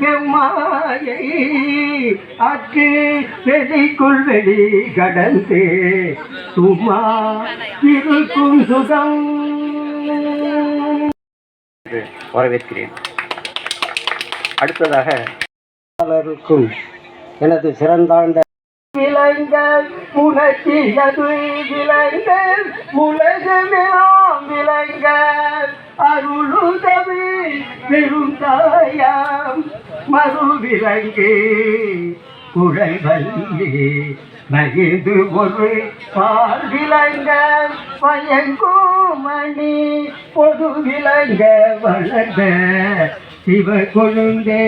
எம்மாயை அற்று வெளிக்குள் வெளி கடந்து. சும்மா இருக்கும் சுகம். வரவேற்கிறேன். அடுத்ததாக பலருக்கும் எனது சிறந்தாண்ட விலங்கள் உணர்ச்சியது விலங்கள் உலகமெல்லாம் விலங்கள் அருளுதவி பெரும் தாயாம் மறுவிலங்கே குழல் வல்லே மகிழ்ந்து ஒரு பால் விலங்க பயங்கோமணி பொது விலங்க வளர்ந்த சிவ கொழுந்தே.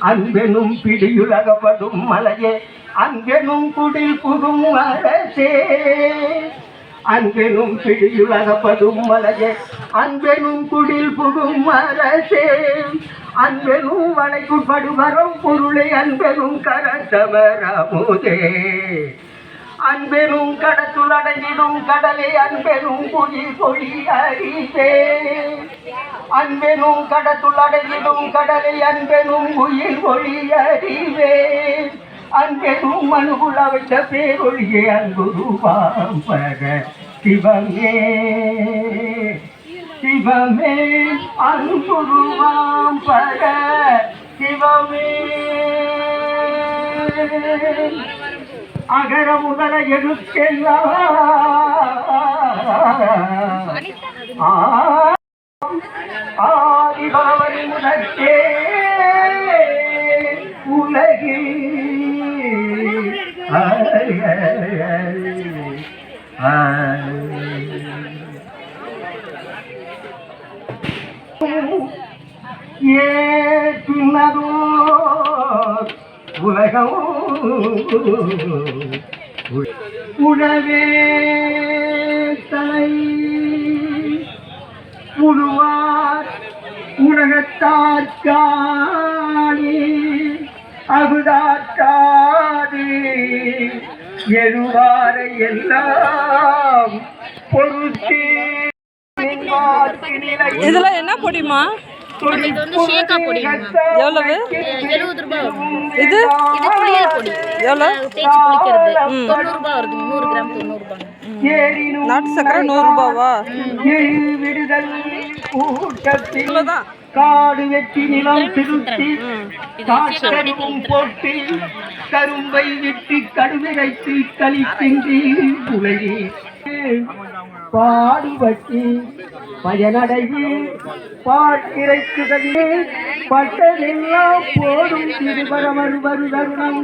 அன்பெனும் பிடியுலகப்படும் மலையே அங்கெனும் குடில் புகும் அரசே. அன்பெனும் பிடியுலகப்படும் மலையே அன்பெனும் குடில் புகும் அரசே அன்பெனும் வளைக்குட்படுவரம் பொருளை அன்பெனும் கரத்தவரமுதே அன்பெனும் கடத்துள் அடங்கிடும் கடலை அன்பெனும் பொழி பொழி அறிவே அன்பெனும் கடத்துள் அடங்கிடும் கடலை அன்பெனும் உயிர் பொழி அறிவே. அன்பெனும் மனுகுல வைத்த பேரொழியே அன்புருவாம்பர சிவமே சிவமே அன்புருவாம்பர சிவமே. அகர முதல எழுத்தெல்லாம் ஆ- ஆதிபவன் முதற்கே உலகி ஏற்றுனதோ உலகம் உழவே தலை முழுவார் உலகத்தாற்காணி அகுதாற்காது எழுவாரை எல்லாம் பொருத்தி இதெல்லாம் என்ன பொடிமா எவ்வளவு? எழுபது ரூபாய் இது? இது புளியல் பொடி. எவ்வளோ தேய்ச்சி புளிக்கிறது தொண்ணூறு ரூபாய் வருது. நூறு கிராம் தொண்ணூறு ரூபாய். நாட்டு சக்கரை நூறு ரூபாவா? இவ்வளோதான் காடு வெட்டி நிலம் திருத்தி காற்றடிவும் போட்டு கரும்பை விட்டு கடுவிரைத்து கழிக்கின்றி உலகி பாடுபட்டு பயனடைவு பார்க்கிறைக்குதவி பட்டதெல்லாம் போடும் திருபரமர் வரு தருணம்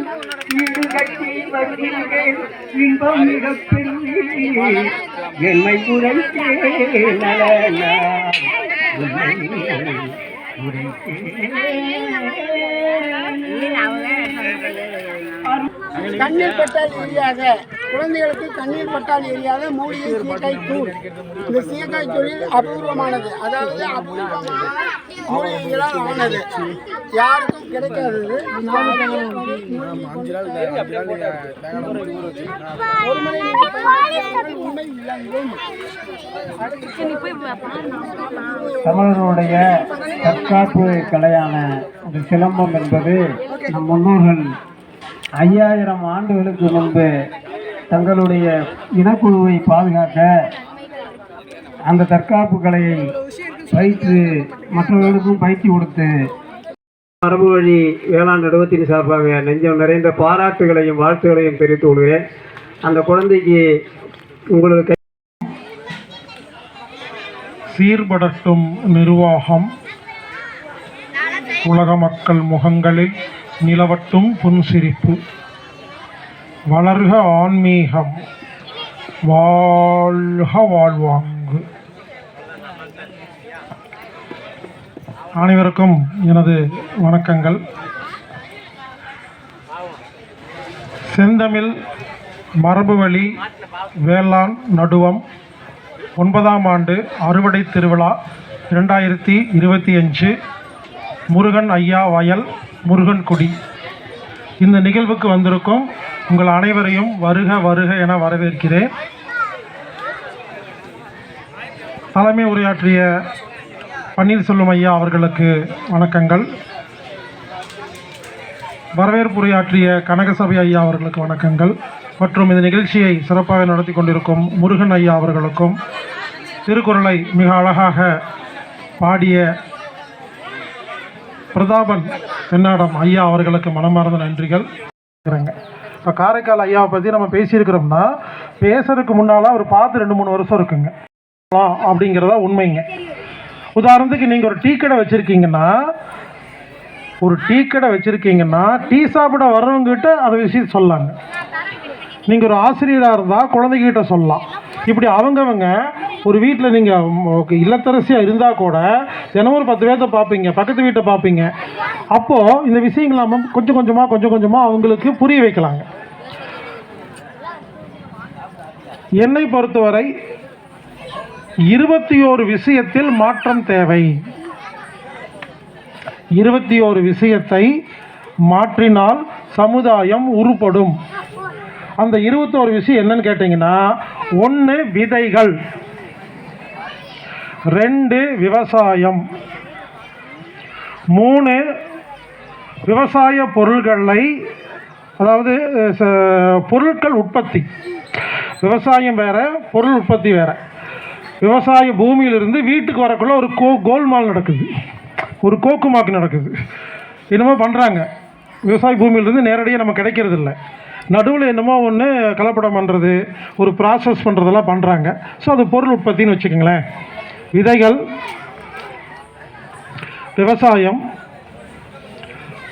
வீடு கட்டி வருகிறேன் இன்பம் மிகப்பெரிய என்னை குறைத்தே நலனா. கண்ணீர் பட்டால் எரியாத குழந்தைகளுக்கு தண்ணீர் பட்டால் எரியாத மூலிகை சீக்காய் தூள். இந்த சீக்காய் தொழில் அபூர்வமானது. அதாவது அபூர்வமான மூலிகைகளால் ஆனது. யாருக்கும் கிடைக்காதது. ஒரு முறை உண்மை தமிழர்களுடைய தற்காப்பு கலையான இந்த சிலம்பம் என்பது நம் முன்னோர்கள் ஐயாயிரம் ஆண்டுகளுக்கு முன்பு தங்களுடைய இனக்குழுவை பாதுகாக்க அந்த தற்காப்பு கலையை பயிற்று மற்றவர்களுக்கும் பயிற்சி கொடுத்து மரபு வழி வேளாண் நடுவத்தின் சார்பாக நெஞ்சம் நிறைந்த பாராட்டுகளையும் வாழ்த்துகளையும் தெரிவித்துக் கொள்கிறேன். அந்த குழந்தைக்கு உங்களுக்கு சீர்படட்டும் நிர்வாகம் உலக மக்கள் முகங்களில் நிலவட்டும் புன்சிரிப்பு. வளர்க ஆன்மீகம். வாழ்க வாழ்வாங்கு. அனைவருக்கும் எனது வணக்கங்கள். செந்தமிழ் மரபுவழி வேளாண் நடுவம் ஒன்பதாம் ஆண்டு அறுவடை திருவிழா இரண்டாயிரத்தி இருபத்தி அஞ்சு. முருகன் ஐயா வயல் முருகன் குடி. இந்த நிகழ்வுக்கு வந்திருக்கும் உங்கள் அனைவரையும் வருக வருக என வரவேற்கிறேன். தலைமை உரையாற்றிய பன்னீர்செல்வம் ஐயா அவர்களுக்கு வணக்கங்கள். வரவேற்புரையாற்றிய கனகசபை ஐயா அவர்களுக்கு வணக்கங்கள். மற்றும் இந்த நிகழ்ச்சியை சிறப்பாக நடத்தி கொண்டிருக்கும் முருகன் ஐயா அவர்களுக்கும் திருக்குறளை மிக அழகாக பாடிய பிரதாபன் தென்னாடம் ஐயா அவர்களுக்கு மனமார்ந்த நன்றிகள். இருக்கிறேங்க இப்போ காரைக்கால் ஐயாவை பற்றி நம்ம பேசியிருக்கிறோம்னா பேசுறதுக்கு முன்னால் அவர் பார்த்து ரெண்டு மூணு வருஷம் இருக்குங்க. அப்படிங்கிறதா உண்மைங்க. உதாரணத்துக்கு நீங்கள் ஒரு டீ கடை வச்சுருக்கீங்கன்னா ஒரு டீ கடை வச்சுருக்கீங்கன்னா டீ சாப்பிட வர்றவங்ககிட்ட அதை விஷயம் சொல்லாங்க. நீங்கள் ஒரு ஆசிரியராக இருந்தால் குழந்தைகிட்ட சொல்லலாம். இப்படி அவங்கவங்க ஒரு வீட்டில் நீங்கள் இல்லத்தரசியாக இருந்தால் கூட தினமும் ஒரு பத்து பேர்த்த பார்ப்பீங்க பக்கத்து வீட்டை பார்ப்பீங்க அப்போது இந்த விஷயங்கள் நம்ம கொஞ்சம் கொஞ்சமாக கொஞ்சம் கொஞ்சமாக அவங்களுக்கு புரிய வைக்கலாங்க. என்னை பொறுத்தவரை இருபத்தி ஓரு விஷயத்தில் மாற்றம் தேவை. இருபத்தி ஓரு விஷயத்தை மாற்றினால் சமுதாயம் உருப்படும். அந்த இருபத்தோரு விஷயம் என்னன்னு கேட்டிங்கன்னா ஒன்று விதைகள். ரெண்டு விவசாயம். மூணு விவசாய பொருள்களை அதாவது ச- பொருட்கள் உற்பத்தி. விவசாயம் வேறு பொருள் உற்பத்தி வேறு. விவசாய பூமியிலிருந்து வீட்டுக்கு வரக்குள்ள ஒரு கோ கோல்மால் நடக்குது. ஒரு கோக்குமாக்கு நடக்குது. என்னமோ பண்ணுறாங்க விவசாய பூமியிலிருந்து நேரடியாக நம்ம கிடைக்கிறது இல்லை நடுவில் என்னமோ ஒன்று கலப்படம் பண்ணுறது ஒரு ப்ராசஸ் பண்ணுறதெல்லாம் பண்ணுறாங்க ஸோ அது பொருள் உற்பத்தின்னு வச்சுக்கோங்களேன். விதைகள் விவசாயம்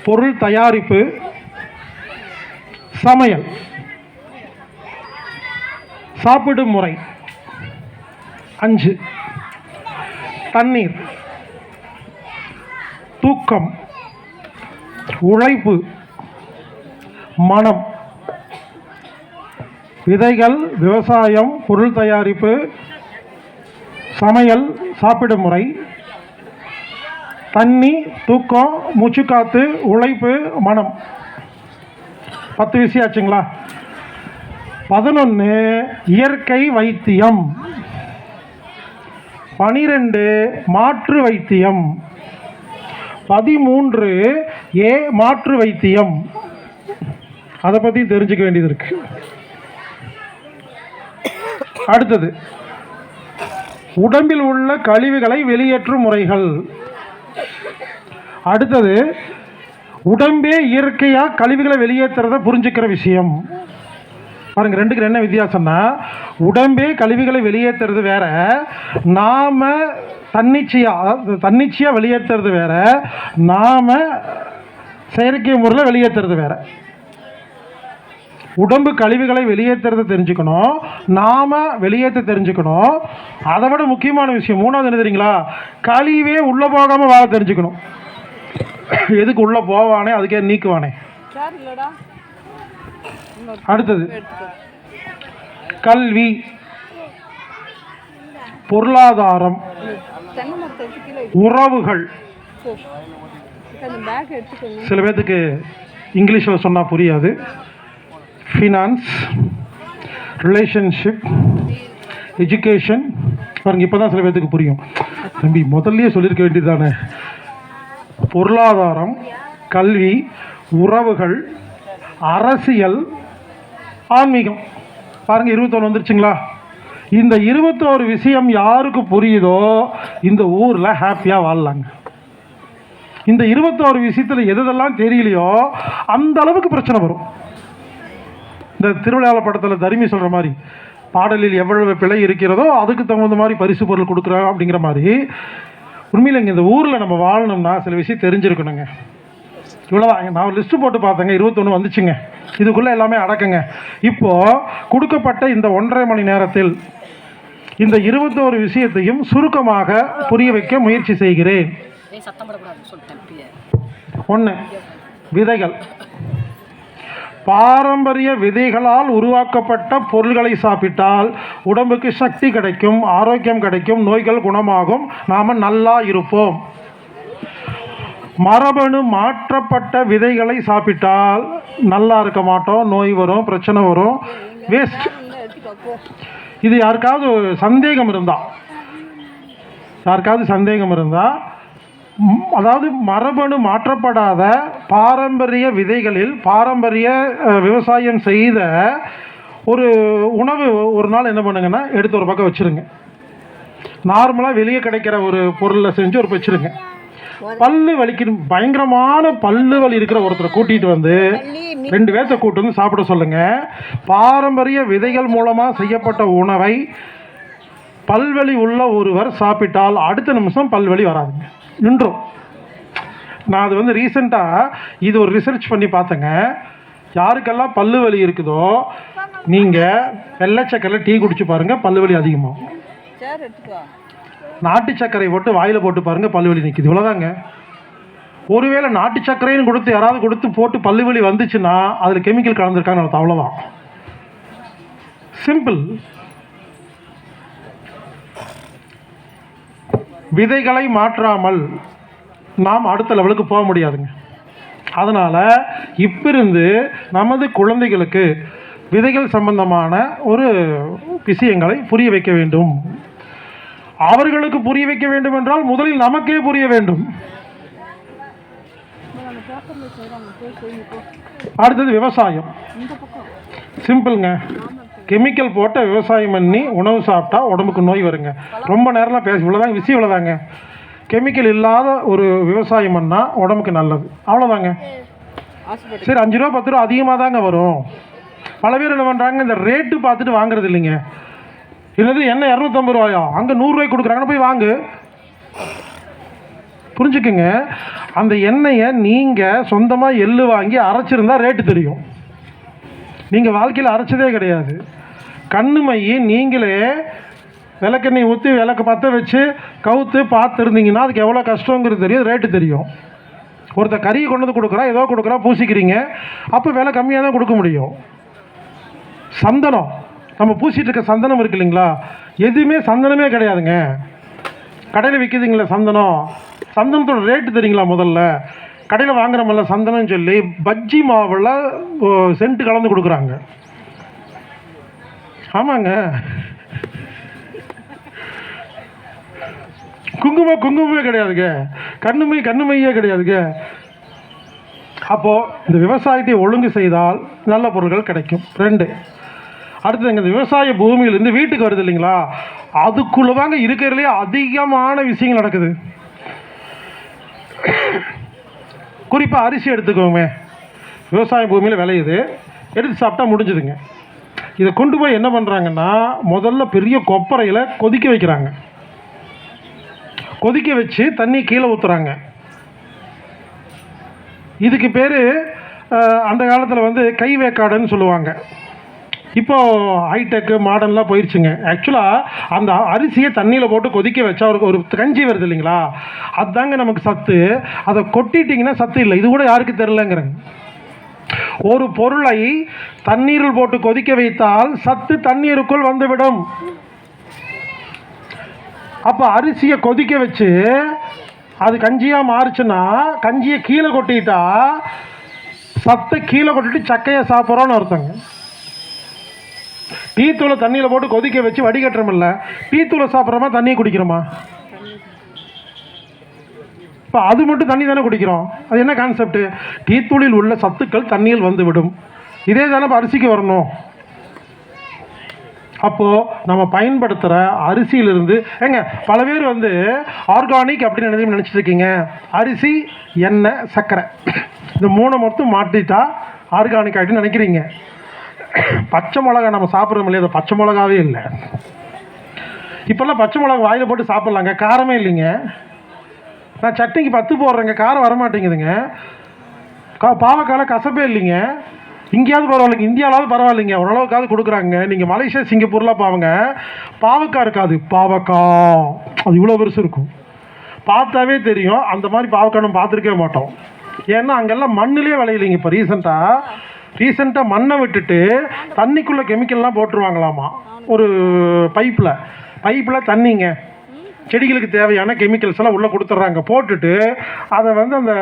பொருள் தயாரிப்பு சமையல் சாப்பிடும் முறை அஞ்சு. தண்ணீர் தூக்கம் உழைப்பு மனம். விதைகள் விவசாயம் பொருள் தயாரிப்பு சமையல் சாப்பிடும் முறை தண்ணி தூக்கம் மூச்சுக்காத்து உழைப்பு மனம். பத்து விஷயம் ஆச்சுங்களா? பதினொன்று இயற்கை வைத்தியம். பனிரெண்டு மாற்று வைத்தியம். பதிமூன்று ஏ மாற்று வைத்தியம். அதை பற்றி தெரிஞ்சுக்க வேண்டியது இருக்கு. அடுத்தது. உடம்பில் உள்ள கழிவுகளை வெளியேற்றும் முறைகள். அடுத்தது உடம்பே இயற்கையாக கழிவுகளை வெளியேற்றுறத புரிஞ்சுக்கிற விஷயம். பாருங்க ரெண்டுக்கு என்ன வித்தியாசம்னா உடம்பே கழிவுகளை வெளியேற்றுறது வேற நாம தன்னிச்சையா தன்னிச்சையாக தன்னிச்சையா வெளியேற்றுறது வேற நாம செயற்கை முறையில் வெளியேற்றுறது வேற. உடம்பு கழிவுகளை வெளியேற்றுறது தெரிஞ்சுக்கணும். நாம வெளியேற்ற தெரிஞ்சுக்கணும். அதை விட முக்கியமான விஷயம் மூணாவது என்ன தெரியுங்களா? கழிவே உள்ள போகாம வாழ தெரிஞ்சுக்கணும். எதுக்கு உள்ள போவானே அதுக்கே நீக்குவானே. அடுத்தது. கல்வி. பொருளாதாரம். உறவுகள். சில பேர்த்துக்கு இங்கிலீஷில் சொன்னால் புரியாது. ஃபினான்ஸ் ரிலேஷன்ஷிப் எஜுகேஷன் பாருங்கள் இப்போ தான் சில பேர்த்துக்கு புரியும். தம்பி முதல்லயே சொல்லியிருக்க வேண்டியதானே பொருளாதாரம் கல்வி உறவுகள் அரசியல் ஆன்மீகம். பாருங்கள் இருபத்தொன்று வந்துருச்சுங்களா? இந்த இருபத்தோரு விஷயம் யாருக்கு புரியுதோ இந்த ஊரில் ஹாப்பியாக வாழலாங்க. இந்த இருபத்தோரு விஷயத்தில் எதெல்லாம் தெரியலையோ அந்த அளவுக்கு பிரச்சனை வரும். இந்த திருவிழாவில் படத்தில் தருமி சொல்கிற மாதிரி பாடலில் எவ்வளவு பிழை இருக்கிறதோ அதுக்கு தகுந்த மாதிரி பரிசு பொருள் கொடுக்குறோம் அப்படிங்கிற மாதிரி உண்மையில் இங்கே இந்த ஊரில் நம்ம வாழணும்னா சில விஷயம் தெரிஞ்சிருக்கணுங்க. இவ்வளோதான் நான் ஒரு லிஸ்ட்டு போட்டு பார்த்தேங்க. இருபத்தொன்று வந்துச்சுங்க. இதுக்குள்ளே எல்லாமே அடக்குங்க. இப்போது கொடுக்கப்பட்ட இந்த ஒன்றரை மணி நேரத்தில் இந்த இருபத்தோரு விஷயத்தையும் சுருக்கமாக புரிய வைக்க முயற்சி செய்கிறேன். ஒன்று விதைகள். பாரம்பரிய விதைகளால் உருவாக்கப்பட்ட பொருள்களை சாப்பிட்டால் உடம்புக்கு சக்தி கிடைக்கும் ஆரோக்கியம் கிடைக்கும் நோய்கள் குணமாகும். நாம் நல்லா இருப்போம். மரபணு மாற்றப்பட்ட விதைகளை சாப்பிட்டால் நல்லா இருக்க மாட்டோம் நோய் வரும் பிரச்சனை வரும். வேஸ்ட் இது யாருக்காவது சந்தேகம் இருந்தால் யாருக்காவது சந்தேகம் இருந்தால் அதாவது மரபணு மாற்றப்படாத பாரம்பரிய விதைகளில் பாரம்பரிய விவசாயம் செய்த ஒரு உணவு ஒரு நாள் என்ன பண்ணுங்கன்னா எடுத்து ஒரு பக்கம் வச்சுருங்க. நார்மலாக வெளியே கிடைக்கிற ஒரு பொருளை செஞ்சு ஒரு வச்சுருங்க. பல்லு வலிக்கணும் பயங்கரமான பல்லு வலி இருக்கிற ஒருத்தரை கூட்டிகிட்டு வந்து ரெண்டு பேர்த்த கூட்டு வந்து சாப்பிட சொல்லுங்க. பாரம்பரிய விதைகள் மூலமாக செய்யப்பட்ட உணவை பல்வலி உள்ள ஒருவர் சாப்பிட்டால் அடுத்த நிமிஷம் பல்வலி வராதுங்க. நின்றும். நான் அது வந்து ரீசெண்டாக இது ஒரு ரிசர்ச் பண்ணி பார்த்தேங்க. யாருக்கெல்லாம் பல்லு வலி இருக்குதோ நீங்கள் வெள்ளை சக்கரையில் டீ குடிச்சு பாருங்கள் பல்லு வலி அதிகமாகும். நாட்டு சர்க்கரை போட்டு வாயில் போட்டு பாருங்க பல்லு வலி நிற்கிது இவ்வளோதாங்க ஒருவேளை நாட்டு சர்க்கரைன்னு கொடுத்து யாராவது கொடுத்து போட்டு பல்லு வலி வந்துச்சுன்னா அதில் கெமிக்கல் கலந்துருக்கான்னு அர்த்தம் அவ்வளோதான் சிம்பிள் விதைகளை மாற்றாமல் நாம் அடுத்த லெவலுக்கு போக முடியாதுங்க. அதனால் இப்பிருந்து நமது குழந்தைகளுக்கு விதைகள் சம்பந்தமான ஒரு விஷயங்களை புரிய வைக்க வேண்டும். அவர்களுக்கு புரிய வைக்க வேண்டும் என்றால் முதலில் நமக்கே புரிய வேண்டும். அடுத்தது விவசாயம். சிம்பிள்ங்க கெமிக்கல் போட்ட விவசாயம் பண்ணி உணவு சாப்பிட்டா உடம்புக்கு நோய் வருங்க. ரொம்ப நேரம்லாம் பேச இவ்வளோதாங்க விஷயம் இவ்வளோதாங்க கெமிக்கல் இல்லாத ஒரு விவசாயம் பண்ணால் உடம்புக்கு நல்லது. அவ்வளோதாங்க சரி அஞ்சு ரூபா பத்து ரூபா அதிகமாக தாங்க வரும். பல பேர் என்ன பண்ணுறாங்க இந்த ரேட்டு பார்த்துட்டு வாங்குறது இல்லைங்க. என்னது என்ன இரநூத்தம்பது ரூபாயா? அங்கே நூறுரூவாய்க்கு கொடுக்குறாங்கன்னு போய் வாங்கு. புரிஞ்சுக்குங்க. அந்த எண்ணெயை நீங்கள் சொந்தமாக எள்ளு வாங்கி அரைச்சிருந்தா ரேட்டு தெரியும். நீங்கள் வாழ்க்கையில் அரைச்சதே கிடையாது. கண்ணுமையை நீங்களே விளக்கெண்ணெய் ஊற்றி விளக்கு பற்ற வச்சு கவுத்து பார்த்துருந்தீங்கன்னா அதுக்கு எவ்வளோ கஷ்டங்கிறது தெரியும் ரேட்டு தெரியும். ஒருத்தர் கறியை கொண்டு வந்து கொடுக்குறா ஏதோ கொடுக்குறா பூசிக்கிறீங்க. அப்போ விலை கம்மியாக தான் கொடுக்க முடியும். சந்தனம். நம்ம பூசிட்டு இருக்க சந்தனம் இருக்கு இல்லைங்களா? எதுவுமே சந்தனமே கிடையாதுங்க. கடையில் விற்கிதுங்களா சந்தனம். சந்தனத்தோட ரேட்டு தெரியுங்களா முதல்ல? கடையில் வாங்குறமல்ல சந்தனம் சொல்லி பஜ்ஜி மாவில் சென்ட் கலந்து கொடுக்குறாங்க. ஆமாங்க. குங்குமம் குங்குமமே கிடையாதுங்க. கண்ணுமை கண்ணுமையே கிடையாதுங்க. அப்போது இந்த விவசாயத்தை ஒழுங்கு செய்தால் நல்ல பொருட்கள் கிடைக்கும். ரெண்டு. அடுத்ததுங்க இந்த விவசாய பூமியிலேருந்து வீட்டுக்கு வருது இல்லைங்களா? அதுக்குள்ளே தாங்க இருக்கிறதுலே அதிகமான விஷயங்கள் நடக்குது. குறிப்பாக அரிசி எடுத்துக்கோங்க. விவசாய பூமியில் விளையுது. எடுத்து சாப்பிட்டா முடிஞ்சுதுங்க. இதை கொண்டு போய் என்ன பண்ணுறாங்கன்னா முதல்ல பெரிய கொப்பரையில் கொதிக்க வைக்கிறாங்க. கொதிக்க வச்சு தண்ணி கீழே ஊற்றுறாங்க இதுக்கு பேர் அந்த காலத்தில் வந்து கை வேக்காடுன்னு சொல்லுவாங்க. இப்போ ஹைடெக்கு மாடர்ன்லாம் போயிடுச்சுங்க ஆக்சுவலாக அந்த அரிசியை தண்ணியில் போட்டு கொதிக்க வச்சா ஒரு ஒரு கஞ்சி வருது இல்லைங்களா? அதுதாங்க நமக்கு சத்து. அதை கொட்டிட்டிங்கன்னா சத்து இல்லை. இது கூட யாருக்கு தெரிலங்கிறேங்க ஒரு பொருளை தண்ணீரில் போட்டு கொதிக்க வைத்தால் சத்து தண்ணீருக்குள் வந்துவிடும். அப்போ அரிசியை கொதிக்க வச்சு அது கஞ்சியாக மாறுச்சுன்னா கஞ்சியை கீழே கொட்டிட்டா சத்தை கீழே கொட்டிட்டு சக்கையை சாப்பிட்றோன்னு அர்த்தங்க. டீத்தூளை தண்ணியில் போட்டு கொதிக்க வச்சு வடிகட்டுறோமில்ல டீத்தூளை சாப்பிட்றோமா தண்ணியை குடிக்கிறோமா? இப்போ அது மட்டும் தண்ணி தானே குடிக்கிறோம்? அது என்ன கான்செப்ட் டீத்தூளில் உள்ள சத்துக்கள் தண்ணியில் வந்துவிடும். இதே தானே இப்போ அரிசிக்கு வரணும். அப்போது நம்ம பயன்படுத்துகிற அரிசியிலிருந்து ஏங்க பல பேர் வந்து ஆர்கானிக் அப்படின்னு நினைச்சு நினச்சிட்டு இருக்கீங்க? அரிசி எண்ணெய் சர்க்கரை. இந்த மூணை மட்டும் மாட்டிட்டா ஆர்கானிக் ஆகிட்டு நினைக்கிறீங்க. பச்சை மிளகா நம்ம சாப்பிட்றோம் இல்லையா? அது பச்சை மிளகாவே இல்லை. இப்போல்லாம் பச்சை மிளகா வாயில் போட்டு சாப்பிட்லாங்க. காரமே இல்லைங்க. நான் சட்னிக்கு பத்து போடுறேங்க. காரம் வரமாட்டேங்குதுங்க. கா பாவக்கால கசப்பே இல்லைங்க. இங்கேயாவது பரவாயில்லைங்க. இந்தியாவிலாவது பரவாயில்லைங்க. ஓரளவுக்காவது கொடுக்குறாங்க. நீங்கள் மலேசியா சிங்கப்பூர்லாம் பாவங்க. பாவக்காய் இருக்காது. பாவக்காய். அது இவ்வளோ பெருசு இருக்கும். பார்த்தாவே தெரியும். அந்த மாதிரி பாவக்காய் நம்ம பார்த்துருக்கவே மாட்டோம். ஏன்னா அங்கெல்லாம் மண்ணிலே விளையலைங்க இப்போ ரீசெண்டாக ரீசெண்டாக மண்ணை விட்டுட்டு தண்ணிக்குள்ளே கெமிக்கல்லாம் போட்டுருவாங்களாமா. ஒரு பைப்பில் பைப்பில் தண்ணிங்க. செடிகளுக்கு தேவையான கெமிக்கல்ஸ் எல்லாம் உள்ளே கொடுத்துட்றாங்க போட்டுட்டு அதை வந்து அந்த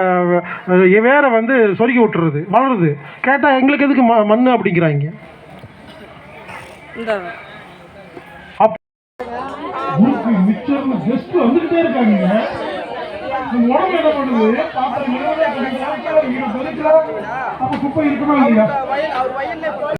வேரை வந்து சொருகி விட்டுறது வளருது. கேட்டால் எங்களுக்கு எதுக்கு ம மண் அப்படிங்கிறாங்க. அப்ப குப்பை இருக்குமா இல்லையா?